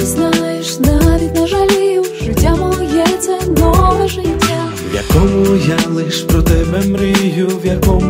Ти знаєш, навіть не жалію, життя моє це нове життя. В якому я лиш про тебе мрію, в якому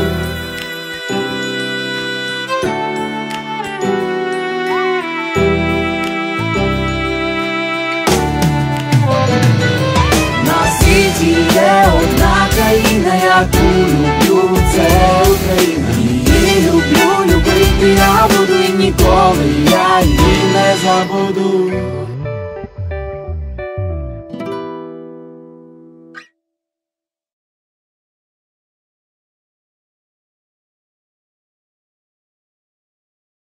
ніколи я її не забуду.